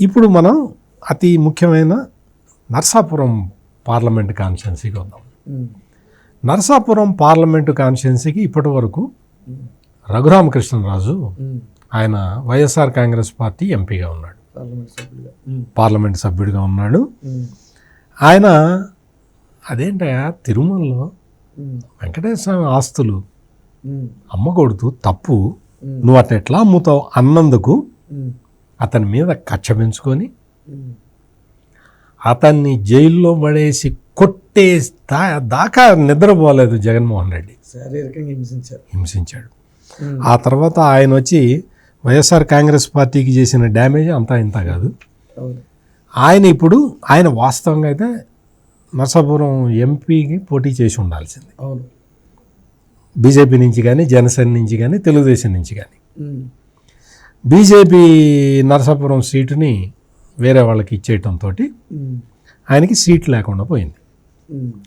ఇప్పుడు మనం అతి ముఖ్యమైన నర్సాపురం పార్లమెంట్ కాన్స్టిట్యున్సీకి వద్దాం. నరసాపురం పార్లమెంటు కాన్స్టిట్యున్సీకి ఇప్పటి వరకు రఘురామకృష్ణరాజు ఆయన వైఎస్ఆర్ కాంగ్రెస్ పార్టీ ఎంపీగా ఉన్నాడు. పార్లమెంట్ సభ్యుడిగా. ఉన్నాడు. ఆయన అదేంటయా తిరుమలలో వెంకటేశ్వర స్వామి ఆస్తులు అమ్మకూడదు తప్పు. నువ్వు అట్లా ఎట్లా అమ్ముతావు అన్నందుకు అతని మీద కచ్చ పెంచుకొని అతన్ని జైల్లో పడేసి కొట్టే దా- దాకా నిద్రపోలేదు జగన్మోహన్ రెడ్డి. శారీరకంగా హింసించారు. హింసించాడు. ఆ తర్వాత ఆయన వచ్చి వైఎస్ఆర్ కాంగ్రెస్ పార్టీకి చేసిన డ్యామేజ్ అంతా ఇంత కాదు. ఆయన ఇప్పుడు ఆయన వాస్తవంగా అయితే నరసాపురం ఎంపీకి పోటీ చేసి ఉండాల్సింది. బీజేపీ నుంచి కానీ జనసేన నుంచి కానీ తెలుగుదేశం నుంచి కానీ. బీజేపీ నరసాపురం సీటుని వేరే వాళ్ళకి ఇచ్చేయటంతో. ఆయనకి సీట్ లేకుండా పోయింది.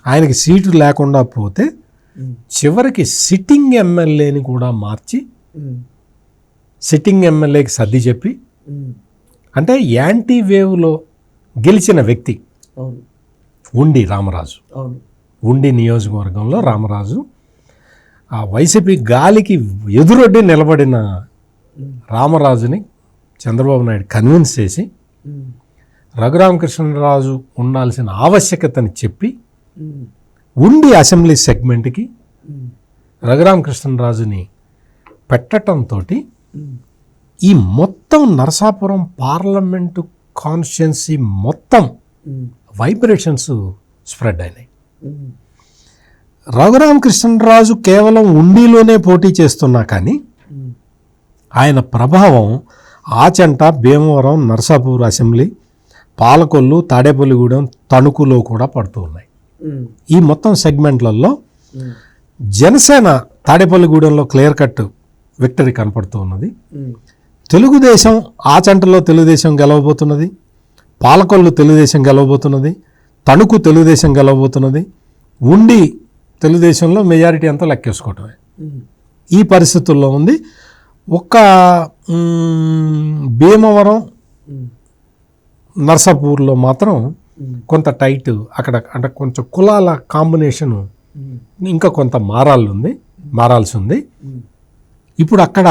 ఆయనకి సీటు లేకుండా పోతే. చివరికి సిట్టింగ్ ఎమ్మెల్యేని కూడా మార్చి. సిట్టింగ్ ఎమ్మెల్యేకి సర్ది చెప్పి. అంటే యాంటీ వేవ్లో గెలిచిన వ్యక్తి ఉండి రామరాజు ఉండి నియోజకవర్గంలో రామరాజు ఆ వైసీపీ గాలికి ఎదురొడ్డి నిలబడిన. రామరాజుని చంద్రబాబు నాయుడు కన్విన్స్ చేసి ఉమ్. రఘురామకృష్ణరాజు ఉండాల్సిన ఆవశ్యకతని చెప్పి ఉండి అసెంబ్లీ సెగ్మెంట్కి ఉమ్. రఘురామకృష్ణరాజుని పెట్టడంతో ఈ మొత్తం నరసాపురం పార్లమెంటు కాన్స్టిట్యున్సీ మొత్తం వైబ్రేషన్స్ స్ప్రెడ్ అయినాయి ఉమ్. రఘురామకృష్ణరాజు కేవలం ఉండిలోనే పోటీ చేస్తున్నా కానీ ఆయన ప్రభావం ఆచంట భీమవరం నరసాపూర్ అసెంబ్లీ పాలకొల్లు తాడేపల్లిగూడెం తణుకులో కూడా పడుతూ ఉన్నాయి. ఈ మొత్తం సెగ్మెంట్లలో. జనసేన తాడేపల్లిగూడెంలో క్లియర్ కట్ విక్టరీ కనపడుతూ ఉన్నది. తెలుగుదేశం ఆచంటలో తెలుగుదేశం గెలవబోతున్నది పాలకొల్లు తెలుగుదేశం గెలవబోతున్నది తణుకు తెలుగుదేశం గెలవబోతున్నది ఉండి తెలుగుదేశంలో మెజారిటీ అంతా లెక్కేసుకోవటమే. ఈ పరిస్థితుల్లో ఉంది ఒక్క భీమవరం. నర్సాపూర్లో మాత్రం. కొంత టైట్ అక్కడ అంటే కొంచెం కులాల కాంబినేషను. ఇంకా కొంత మారాలి ఉంది మారాల్సి ఉంది. ఇప్పుడు అక్కడ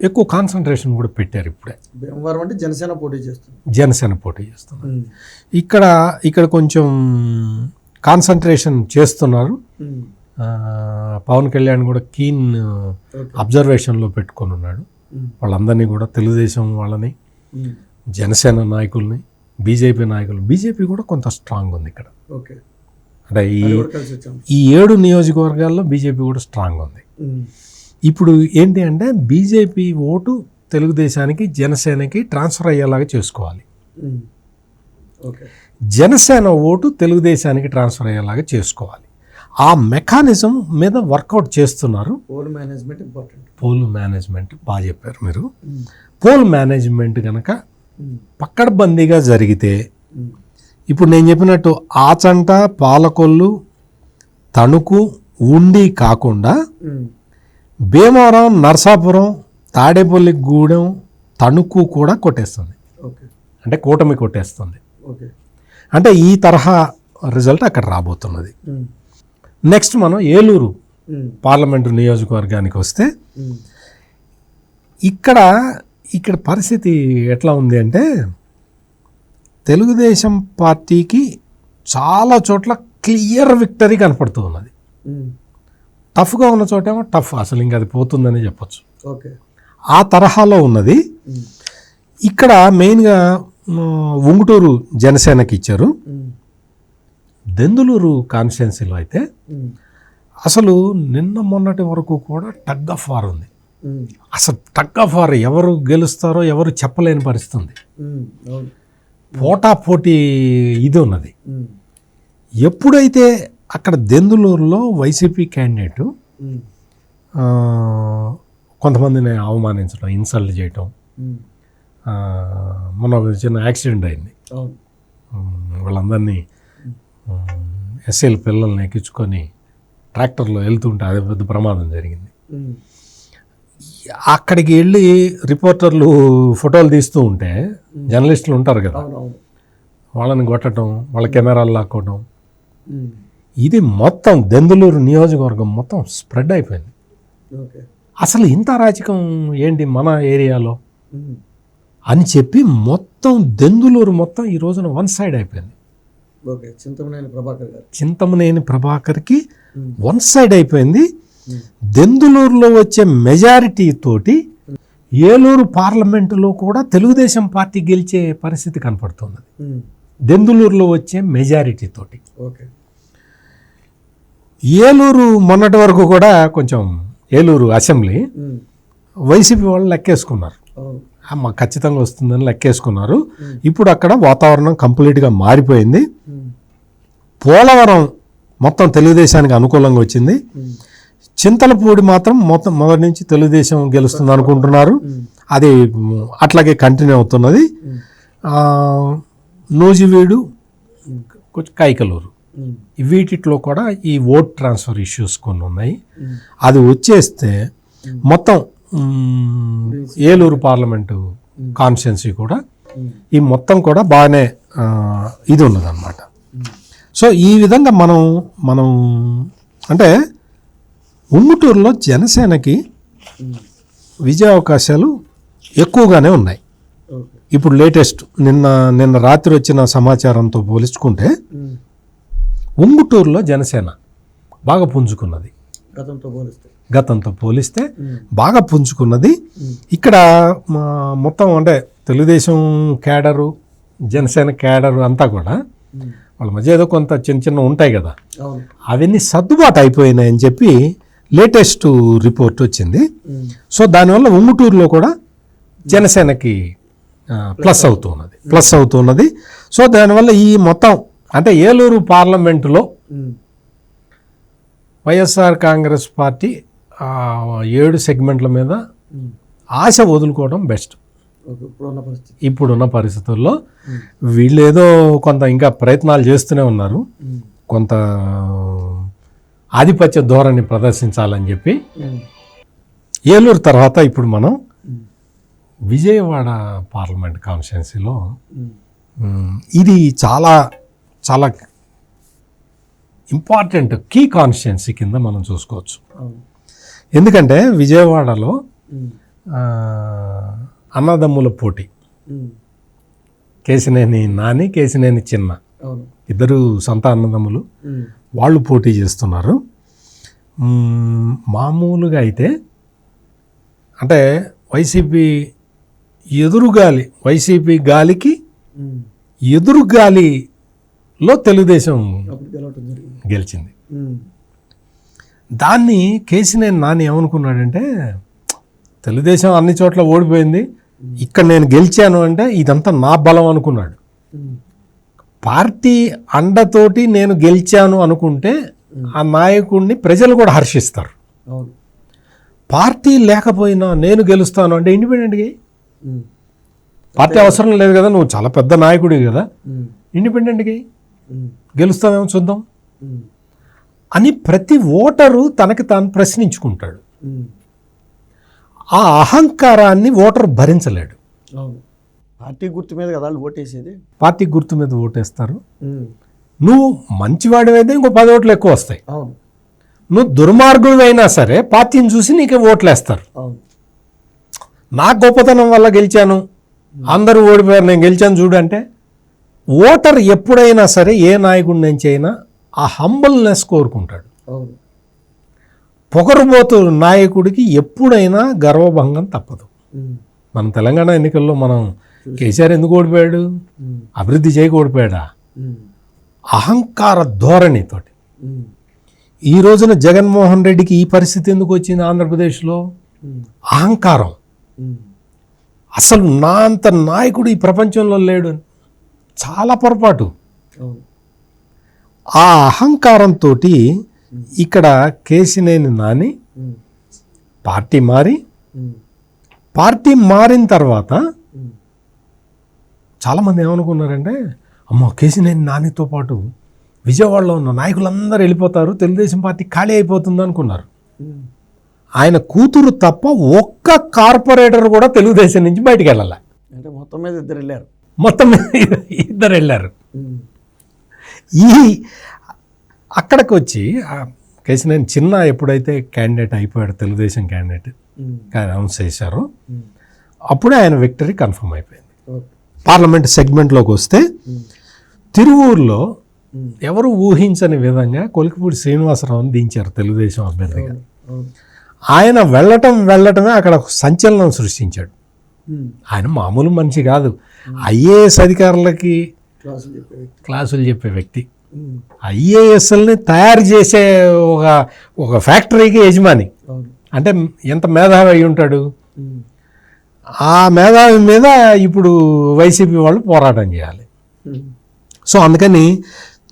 ఎక్కువ కాన్సన్ట్రేషన్ కూడా పెట్టారు ఇప్పుడే భీమవరం అంటే జనసేన పోటీ చేస్తుంది జనసేన పోటీ చేస్తున్నారు ఉమ్. ఇక్కడ ఇక్కడ కొంచెం కాన్సన్ట్రేషన్ చేస్తున్నారు పవన్ కళ్యాణ్ కూడా కీన్. అబ్జర్వేషన్లో పెట్టుకొని ఉన్నాడు. వాళ్ళందరినీ కూడా తెలుగుదేశం వాళ్ళని. జనసేన నాయకుల్ని బీజేపీ నాయకులు బీజేపీ కూడా కొంత స్ట్రాంగ్ ఉంది ఇక్కడ. ఓకే. అంటే ఈ ఈ ఏడు నియోజకవర్గాల్లో బీజేపీ కూడా స్ట్రాంగ్ ఉంది. ఇప్పుడు ఏంటి అంటే బీజేపీ ఓటు తెలుగుదేశానికి జనసేనకి ట్రాన్స్ఫర్ అయ్యేలాగా చేసుకోవాలి. జనసేన ఓటు తెలుగుదేశానికి ట్రాన్స్ఫర్ అయ్యేలాగా చేసుకోవాలి. ఆ మెకానిజం మీద వర్కౌట్ చేస్తున్నారు poll management important poll management బాగా చెప్పారు మీరు. పోల్ మేనేజ్మెంట్ కనుక. పక్కడబందీగా జరిగితే ఉమ్. ఇప్పుడు నేను చెప్పినట్టు ఆచంట పాలకొల్లు తణుకు ఉండి కాకుండా ఉమ్. భీమవరం నర్సాపురం తాడేపల్లి గూడెం తణుకు కూడా కొట్టేస్తుంది అంటే కూటమి కొట్టేస్తుంది అంటే ఈ తరహా రిజల్ట్ అక్కడ రాబోతున్నది ఉమ్. నెక్స్ట్ మనం ఏలూరు. పార్లమెంటు నియోజకవర్గానికి వస్తే. ఇక్కడ ఇక్కడ పరిస్థితి ఎట్లా ఉంది అంటే తెలుగుదేశం పార్టీకి చాలా చోట్ల క్లియర్ విక్టరీ కనపడుతూ ఉన్నది. టఫ్గా ఉన్న చోటేమో టఫ్ అసలు ఇంకా అది పోతుందని చెప్పొచ్చు ఓకే ఆ తరహాలో ఉన్నది. ఇక్కడ మెయిన్గా ఉంగుటూరు జనసేనకి ఇచ్చారు. దెందులూరు కాన్స్టిట్యున్సీలో అయితే. అసలు నిన్న మొన్నటి వరకు కూడా టగ్ ఆఫ్ వార్ ఉంది. అసలు టగ్ ఆఫ్ వార్ ఎవరు గెలుస్తారో ఎవరు చెప్పలేని పరిస్థితి ఉంది పోటా పోటీ ఇది ఉన్నది. ఎప్పుడైతే అక్కడ దెందులూరులో వైసీపీ క్యాండిడేట్. కొంతమందిని అవమానించడం ఇన్సల్ట్ చేయటం ఒక చిన్న యాక్సిడెంట్ అయింది వాళ్ళందరినీ ఎస్ఎల్ పిల్లల్ని ఎక్కించుకొని ట్రాక్టర్లో వెళ్తుంటే అదే పెద్ద ప్రమాదం జరిగింది. అక్కడికి వెళ్ళి రిపోర్టర్లు ఫోటోలు తీస్తూ ఉంటే జర్నలిస్టులు ఉంటారు కదా వాళ్ళని కొట్టడం వాళ్ళ కెమెరాలు లాక్కోవడం. ఇది మొత్తం దెందులూరు నియోజకవర్గం మొత్తం స్ప్రెడ్ అయిపోయింది అసలు ఇంత అరాచకం ఏంటి మన ఏరియాలో. అని చెప్పి మొత్తం దెందులూరు మొత్తం ఈ రోజున వన్ సైడ్ అయిపోయింది ఓకే చింతమనేని ప్రభాకర్ గారు చింతమనేని ప్రభాకర్కి ఉమ్. వన్ సైడ్ అయిపోయింది ఉమ్. దెందులూరులో వచ్చే మెజారిటీ తోటి ఏలూరు పార్లమెంటులో కూడా తెలుగుదేశం పార్టీ గెలిచే పరిస్థితి కనపడుతుంది ఉమ్. దెందులూరులో వచ్చే మెజారిటీ తోటి ఓకే ఏలూరు మొన్నటి వరకు కూడా కొంచెం ఏలూరు అసెంబ్లీ. వైసీపీ వాళ్ళు లెక్కేసుకున్నారు అమ్మ ఖచ్చితంగా వస్తుందని లెక్కేసుకున్నారు. ఇప్పుడు అక్కడ వాతావరణం కంప్లీట్గా మారిపోయింది. పోలవరం మొత్తం తెలుగుదేశానికి అనుకూలంగా వచ్చింది. చింతలపూడి మాత్రం మొత్తం మొదటి నుంచి తెలుగుదేశం గెలుస్తుంది అనుకుంటున్నారు. అది అట్లాగే కంటిన్యూ అవుతున్నది. నూజివీడు కొంచెం కైకలూరు. వీటిలో కూడా ఈ ఓట్ ట్రాన్స్ఫర్ ఇష్యూస్ కొన్ని ఉన్నాయి. అది వచ్చేస్తే మొత్తం ఏలూరు పార్లమెంటు కాన్స్టిట్యున్సీ కూడా ఈ మొత్తం కూడా బాగానే ఇది ఉన్నదన్నమాట. సో ఈ విధంగా మనం మనం అంటే ఉమ్ముటూరులో జనసేనకి. విజయ అవకాశాలు ఎక్కువగానే ఉన్నాయి ఇప్పుడు లేటెస్ట్ నిన్న నిన్న రాత్రి వచ్చిన సమాచారంతో పోల్చుకుంటే. ఉంగుటూరులో జనసేన బాగా పుంజుకున్నది గతంతో పోలిస్తే గతంతో పోలిస్తే. బాగా పుంజుకున్నది. ఇక్కడ మొత్తం అంటే తెలుగుదేశం క్యాడరు జనసేన క్యాడరు అంతా కూడా. వాళ్ళ మధ్య ఏదో కొంత చిన్న చిన్న ఉంటాయి కదా అవును అవన్నీ సర్దుబాటు అయిపోయినాయని చెప్పి లేటెస్ట్ రిపోర్ట్ వచ్చింది. సో దానివల్ల ఉంగుటూరులో కూడా జనసేనకి ప్లస్ అవుతున్నది ప్లస్ అవుతున్నది సో దానివల్ల ఈ మొత్తం అంటే ఏలూరు పార్లమెంటులో. వైఎస్ఆర్ కాంగ్రెస్ పార్టీ ఏడు సెగ్మెంట్ల మీద. ఆశ వదులుకోవడం బెస్ట్ ఇప్పుడున్న పరిస్థితి ఇప్పుడున్న పరిస్థితుల్లో ఉమ్. వీళ్ళు ఏదో కొంత ఇంకా ప్రయత్నాలు చేస్తూనే ఉన్నారు. కొంత ఆధిపత్య ధోరణి ప్రదర్శించాలని చెప్పి. ఏలూరు తర్వాత ఇప్పుడు మనం. విజయవాడ పార్లమెంట్ కాన్స్టిట్యున్సీలో ఇది చాలా చాలా ఇంపార్టెంట్ కీ కాన్స్టిట్యున్సీ కింద మనం చూసుకోవచ్చు ఎందుకంటే విజయవాడలో అన్నదమ్ముల పోటీ. కేసినేని నాని కేసినేని చిన్న ఇద్దరు సొంత అన్నదమ్ములు. వాళ్ళు పోటీ చేస్తున్నారు మామూలుగా అయితే అంటే వైసీపీ ఎదురుగాలి వైసీపీ గాలికి. ఎదురుగాలిలో తెలుగుదేశం గెలిచింది. దాన్ని కేసినేని నాని ఏమనుకున్నాడంటే తెలుగుదేశం అన్ని చోట్ల ఓడిపోయింది ఇక్కడ నేను గెలిచాను అంటే ఇదంతా నా బలం అనుకున్నాడు. పార్టీ అండతోటి నేను గెలిచాను అనుకుంటే ఆ నాయకుడిని ప్రజలు కూడా హర్షిస్తారు పార్టీ లేకపోయినా నేను గెలుస్తాను అంటే ఇండిపెండెంట్గా. పార్టీ అవసరం లేదు కదా నువ్వు చాలా పెద్ద నాయకుడి కదా. ఇండిపెండెంట్గా. గెలుస్తామేమో చూద్దాం. అని ప్రతి ఓటరు తనకి తాను ప్రశ్నించుకుంటాడు. ఆ అహంకారాన్ని ఓటర్ భరించలేడు. అవును. పార్టీ గుర్తు మీద కదా ఓటేసేది? పార్టీ గుర్తు మీద ఓటేస్తారు. నువ్వు మంచివాడివైతే ఇంకో పది ఓట్లు ఎక్కువ వస్తాయి. నువ్వు దుర్మార్గుడివైనా సరే పార్టీని చూసి నీకే ఓట్లు వేస్తారు అవును. నా గొప్పతనం వల్ల గెలిచాను. అందరూ ఓడిపోయారు నేను గెలిచాను చూడు అంటే ఓటర్ ఎప్పుడైనా సరే ఏ నాయకుడి నుంచి అయినా ఆ హంబల్నెస్ కోరుకుంటాడు. పొగరుబోతు నాయకుడికి ఎప్పుడైనా గర్వభంగం తప్పదు. మన తెలంగాణ ఎన్నికల్లో మనం కేసీఆర్ ఎందుకు ఓడిపోయాడు. అభివృద్ధి చేయక ఓడిపోయాడా. అహంకార ధోరణితోటి. ఈ రోజున జగన్మోహన్ రెడ్డికి ఈ పరిస్థితి ఎందుకు వచ్చింది ఆంధ్రప్రదేశ్లో. అహంకారం. అసలు నా అంత నాయకుడు ఈ ప్రపంచంలో లేడు చాలా పొరపాటు ఆ అహంకారంతో ఇక్కడ కేసినేని నాని. పార్టీ మారి. పార్టీ మారిన తర్వాత. చాలామంది ఏమనుకున్నారంటే అమ్మో కేసినేని నానితో పాటు విజయవాడలో ఉన్న నాయకులందరూ వెళ్ళిపోతారు తెలుగుదేశం పార్టీ ఖాళీ అయిపోతుంది అనుకున్నారు. ఆయన కూతురు తప్ప ఒక్క కార్పొరేటర్ కూడా తెలుగుదేశం నుంచి బయటికి వెళ్ళాలి అంటే మొత్తం మీద ఇద్దరు వెళ్ళారు మొత్తం మీద ఇద్దరు వెళ్ళారు. ఈ అక్కడికి వచ్చి కేసినేని చిన్న ఎప్పుడైతే క్యాండిడేట్ అయిపోయాడు తెలుగుదేశం క్యాండిడేట్. అనౌన్స్ చేశారో. అప్పుడే ఆయన విక్టరీ కన్ఫర్మ్ అయిపోయింది పార్లమెంట్ సెగ్మెంట్లోకి వస్తే. తిరువూరులో. ఎవరు ఊహించని విధంగా కొలికిపూడి శ్రీనివాసరావుని దించారు తెలుగుదేశం అభ్యర్థిగా. ఆయన వెళ్ళటం వెళ్ళటమే అక్కడ సంచలనం సృష్టించాడు. ఆయన మామూలు మనిషి కాదు ఐఏఎస్ అధికారులకి క్లాసులు చెప్పే వ్యక్తి ఐఏఎస్ఎల్ని తయారు చేసే ఒక ఒక ఫ్యాక్టరీకి యజమాని అంటే ఎంత మేధావి అయి ఉంటాడు. ఆ మేధావి మీద ఇప్పుడు వైసీపీ వాళ్ళు పోరాటం చేయాలి. సో అందుకని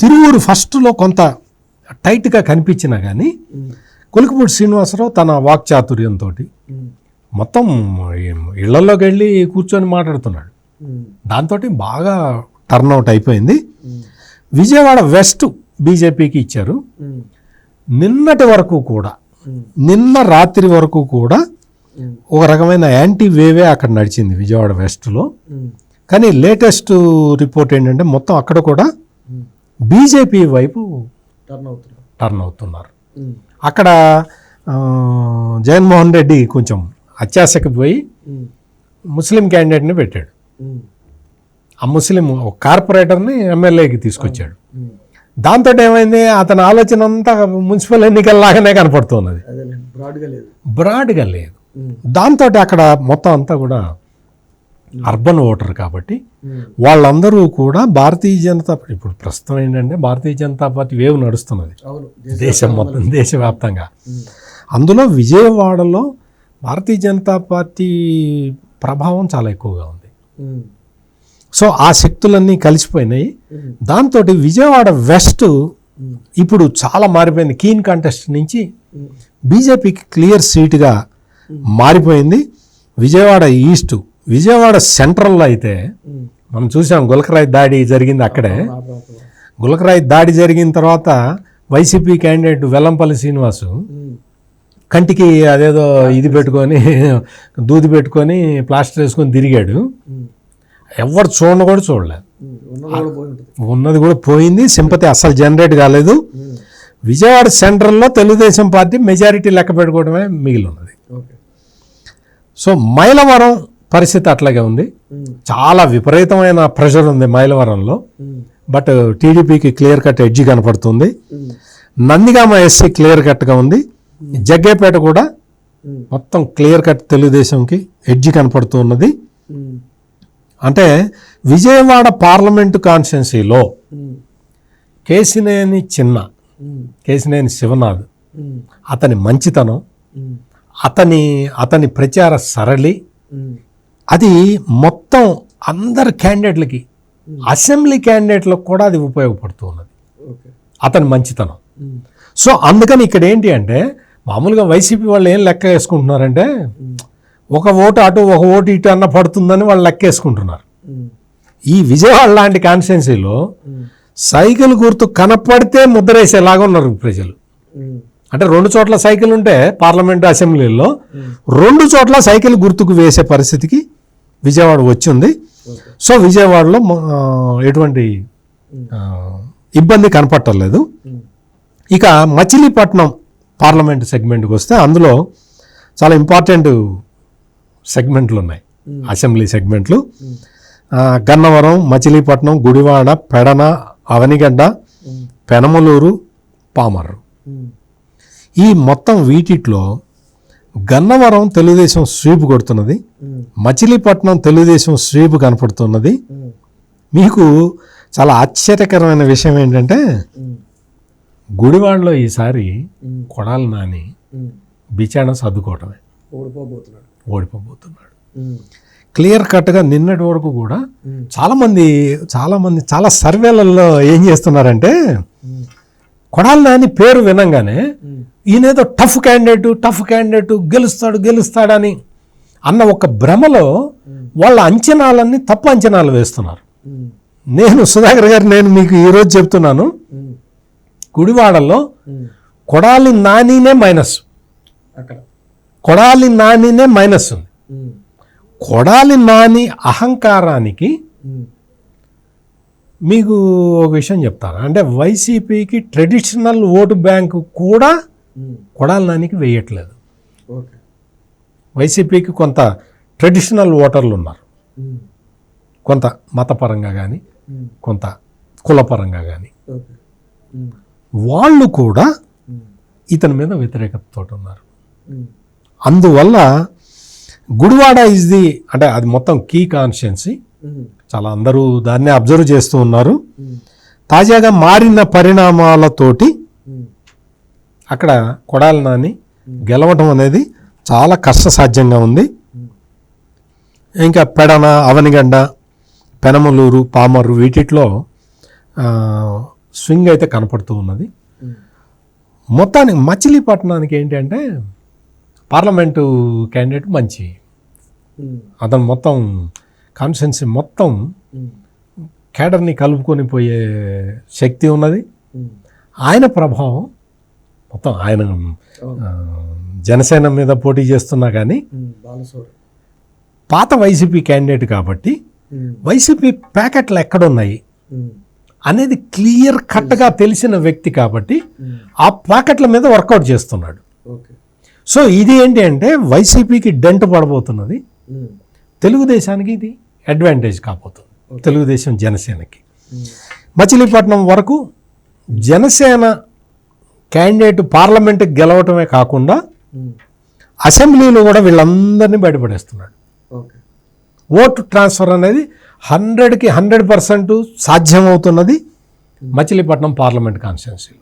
తిరువూరు ఫస్ట్లో కొంత టైట్గా కనిపించినా కానీ. కొలికపూడి శ్రీనివాసరావు తన వాక్చాతుర్యంతో. మొత్తం ఇళ్ళలోకి వెళ్ళి కూర్చొని మాట్లాడుతున్నాడు. దాంతో బాగా టర్న్అవుట్ అయిపోయింది. విజయవాడ వెస్ట్ బీజేపీకి ఇచ్చారు. నిన్నటి వరకు కూడా. నిన్న రాత్రి వరకు కూడా. ఒక రకమైన యాంటీ వేవే అక్కడ నడిచింది విజయవాడ వెస్ట్లో. కానీ లేటెస్ట్ రిపోర్ట్ ఏంటంటే మొత్తం అక్కడ కూడా. బీజేపీ వైపు టర్న్ అవుతున్నారు టర్న్ అవుతున్నారు. అక్కడ జగన్మోహన్ రెడ్డి కొంచెం అత్యాశకి పోయి. ముస్లిం క్యాండిడేట్ని పెట్టాడు. ఆ ముస్లిం ఒక కార్పొరేటర్ని ఎమ్మెల్యేకి తీసుకొచ్చాడు. దాంతో ఏమైంది అతని ఆలోచన అంతా మున్సిపల్ ఎన్నికల్లాగానే కనపడుతున్నది బ్రాడ్గా లేదు. దాంతో అక్కడ మొత్తం అంతా కూడా అర్బన్ ఓటర్ కాబట్టి. వాళ్ళందరూ కూడా భారతీయ జనతా ఇప్పుడు ప్రస్తుతం ఏంటంటే భారతీయ జనతా పార్టీ వేవ్ నడుస్తున్నది దేశం మొత్తం దేశవ్యాప్తంగా. అందులో విజయవాడలో భారతీయ జనతా పార్టీ ప్రభావం చాలా ఎక్కువగా ఉంది. సో ఆ శక్తులన్నీ కలిసిపోయినాయి. దాంతో విజయవాడ వెస్ట్. ఇప్పుడు చాలా మారిపోయింది కీన్ కాంటెస్ట్ నుంచి. బీజేపీకి క్లియర్ సీటుగా మారిపోయింది విజయవాడ ఈస్ట్ విజయవాడ సెంట్రల్లో అయితే. మనం చూసాం గులకరాయి దాడి జరిగింది అక్కడే. గులకరాయి దాడి జరిగిన తర్వాత వైసీపీ క్యాండిడేట్ వెల్లంపల్లి శ్రీనివాసు. కంటికి అదేదో ఇది పెట్టుకొని దూది పెట్టుకొని ప్లాస్టర్ వేసుకొని తిరిగాడు. ఎవరు చూడను కూడా చూడలేదు. ఉన్నది కూడా పోయింది సింపతి అస్సలు జనరేట్ కాలేదు. విజయవాడ సెంట్రల్లో తెలుగుదేశం పార్టీ మెజారిటీ లెక్క పెట్టుకోవడమే మిగిలి ఉన్నది సో మైలవరం పరిస్థితి అట్లాగే ఉంది. చాలా విపరీతమైన ప్రెషర్ ఉంది మైలవరంలో. బట్ టీడీపీకి క్లియర్ కట్ ఎడ్జి కనపడుతుంది. నందిగామ ఎస్సీ క్లియర్ కట్గా ఉంది జగ్గేపేట కూడా. మొత్తం క్లియర్ కట్ తెలుగుదేశంకి ఎడ్జి కనపడుతూ ఉన్నది ఉమ్. అంటే విజయవాడ పార్లమెంటు కాన్స్టిట్యున్సీలో. కేసినేని చిన్న. కేసినేని శివనాథ్. అతని మంచితనం. అతని అతని ప్రచార సరళి. అది మొత్తం అందరు క్యాండిడేట్లకి అసెంబ్లీ క్యాండిడేట్లకు కూడా అది ఉపయోగపడుతూ ఉన్నది అతని మంచితనం. సో అందుకని ఇక్కడ ఏంటి అంటే మామూలుగా వైసీపీ వాళ్ళు ఏం లెక్క వేసుకుంటున్నారంటే ఒక ఓటు అటు ఒక ఓటు ఇటు అన్న పడుతుందని వాళ్ళు లెక్కేసుకుంటున్నారు. ఈ విజయవాడ లాంటి కాన్స్టిట్యున్సీలో సైకిల్ గుర్తు కనపడితే ముద్రేసేలాగా ఉన్నారు ప్రజలు. అంటే రెండు చోట్ల సైకిల్ ఉంటే పార్లమెంటు అసెంబ్లీలో రెండు చోట్ల సైకిల్ గుర్తుకు వేసే పరిస్థితికి విజయవాడ వచ్చింది. సో విజయవాడలో ఎటువంటి ఇబ్బంది కనపట్టలేదు. లేదు ఇక మచిలీపట్నం పార్లమెంట్ సెగ్మెంట్కి వస్తే అందులో చాలా ఇంపార్టెంట్ సెగ్మెంట్లు ఉన్నాయి అసెంబ్లీ సెగ్మెంట్లు గన్నవరం మచిలీపట్నం గుడివాడ పెడన అవనిగడ్డ. పెనమలూరు పామర్రు. ఈ మొత్తం వీటిట్లో గన్నవరం తెలుగుదేశం స్వీప్ కొడుతున్నది. మచిలీపట్నం తెలుగుదేశం స్వీప్ కనపడుతున్నది. మీకు చాలా ఆశ్చర్యకరమైన విషయం ఏంటంటే. గుడివాడలో ఈసారి. కొడాలి నాని. బిచాణ సర్దుకోవటమే ఓడిపోబోతున్నాడు ఓడిపోబోతున్నాడు. క్లియర్ కట్గా నిన్నటి వరకు కూడా. చాలామంది చాలామంది చాలా సర్వేలలో ఏం చేస్తున్నారంటే. కొడాలి నాని పేరు వినంగానే. ఈయనేదో టఫ్ క్యాండిడేట్ టఫ్ క్యాండిడేట్ గెలుస్తాడు గెలుస్తాడని అన్న ఒక భ్రమలో వాళ్ళ అంచనాలన్నీ తప్పు అంచనాలు వేస్తున్నారు. నేను సుధాకర్ గారు నేను మీకు ఈరోజు చెప్తున్నాను. గుడివాడలో. కొడాలి నానినే మైనస్ అక్కడ కొడాలి నానినే మైనస్ ఉంది. కొడాలి నాని అహంకారానికి. మీకు ఒక విషయం చెప్తాను అంటే వైసీపీకి ట్రెడిషనల్ ఓటు బ్యాంకు కూడా. కొడాలి నానికి వేయట్లేదు వైసీపీకి కొంత ట్రెడిషనల్ ఓటర్లు ఉన్నారు. కొంత మతపరంగా కానీ. కొంత కులపరంగా కానీ. వాళ్ళు కూడా. ఇతని మీద వ్యతిరేకతతో ఉన్నారు. అందువల్ల గుడివాడ ఇస్ ది అంటే అది మొత్తం కీ కాన్షియన్సీ చాలా అందరూ దాన్ని అబ్జర్వ్ చేస్తూ ఉన్నారు. తాజాగా మారిన పరిణామాలతోటి అక్కడ కొడాలి నాని గెలవటం అనేది చాలా కష్టసాధ్యంగా ఉంది. ఇంకా పెడన అవనిగండ పెనమలూరు పామర్రు వీటిట్లో స్వింగ్ అయితే కనపడుతూ ఉన్నది. మొత్తానికి మచిలీపట్నానికి ఏంటంటే పార్లమెంటు క్యాండిడేట్ మంచి. అతను మొత్తం కాన్స్టిట్యున్సీ మొత్తం. కేడర్ని కలుపుకొని పోయే శక్తి ఉన్నది. ఆయన ప్రభావం మొత్తం ఆయన జనసేన మీద పోటీ చేస్తున్నా కానీ పాత వైసీపీ క్యాండిడేట్ కాబట్టి. వైసీపీ ప్యాకెట్లు ఎక్కడున్నాయి. అనేది క్లియర్ కట్గా తెలిసిన వ్యక్తి కాబట్టి. ఆ ప్యాకెట్ల మీద వర్కౌట్ చేస్తున్నాడు ఓకే సో ఇది ఏంటి అంటే వైసీపీకి డెంట్ పడబోతున్నది. తెలుగుదేశానికి ఇది అడ్వాంటేజ్ కాబోతుంది. తెలుగుదేశం జనసేనకి. మచిలీపట్నం వరకు జనసేన క్యాండిడేట్ పార్లమెంట్కి గెలవటమే కాకుండా. అసెంబ్లీలో కూడా వీళ్ళందరినీ బయటపడేస్తున్నాడు. ఓకే. ఓటు ట్రాన్స్ఫర్ అనేది హండ్రెడ్కి హండ్రెడ్ పర్సెంట్ సాధ్యమవుతున్నది మచిలీపట్నం పార్లమెంట్ కాన్స్టిట్యున్సీలో.